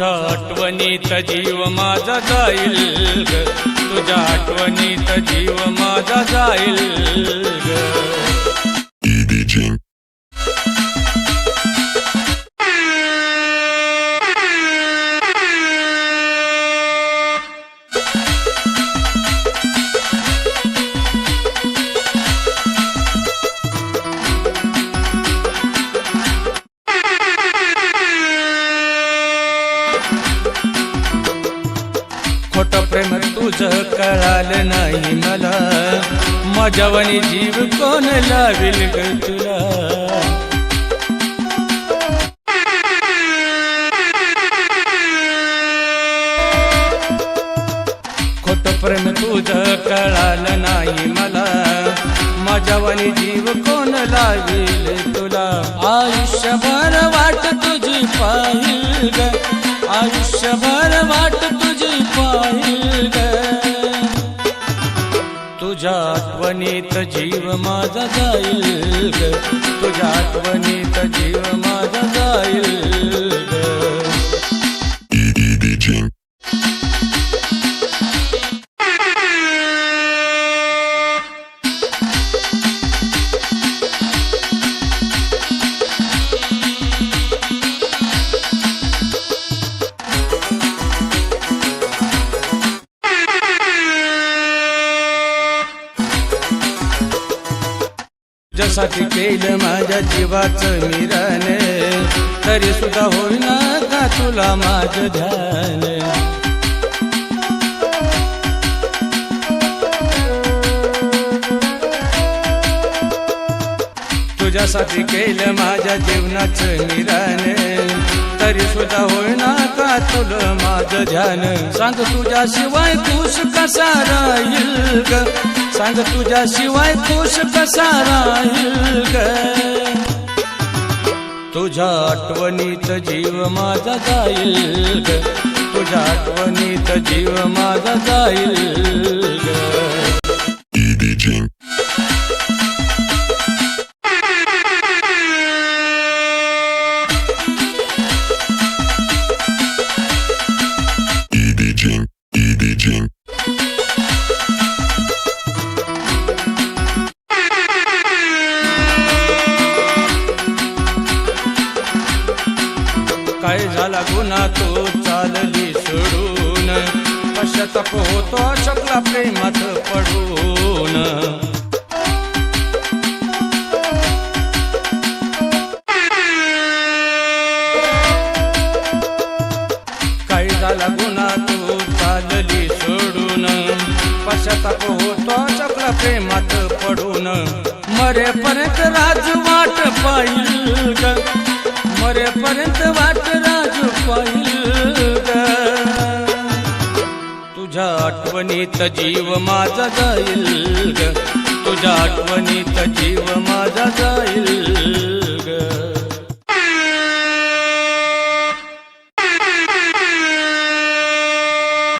तुझ्या आठवणीत जीव माझा जाईल तुझ्या आठवणीत जीव माझा जाईल खोट प्रेम तुझ कळाल नाही मला. माझ्यावानी जीव कोण लावेल ग तुला? खोट प्रेम तुझ कळाल नाही मला. माझ्यावानी जीव कोण लावेल तुला? आयुष्यभर वाट आयुष्यभर वाट तुझी पाहिल ग. तुझ्या आठवणीत जीव माझा जाईल ग. तुझ्या आठवणीत जीव माझा तुझ्यासाठी केलं माझ्या जीवाचं मिरण तरी सुद्धा होईना का तुला माझं ध्यान. तुझ्यासाठी केलं माझ्या जीवनाचं मिरण तरी सुद्धा होईना का तुला माझं ध्यान. सांग तुझ्याशिवाय तूस कसा राहील ग? सांग तुझ्याशिवाय खुश कसा राहील ग? तुझ्या आठवणीत जीव माझा जाईल ग. तुझ्या आठवणीत जीव माझा जाईल ग. काय झाला गुन्हा? तू चालली सोडून. पश्चाताप होतो शकला प्रेमात पडून? काय झाला गुन्हा? तू चालली सोडून. पश्चाताप होतो शकला प्रेमात पडून? मरेपर्यंत राज वाट पाहिल. मरेपर्यंत वाट तुझ्या आठवणीत जीव माझा जाईल ग. तुझ्या आठवणीत जीव माझा जाईल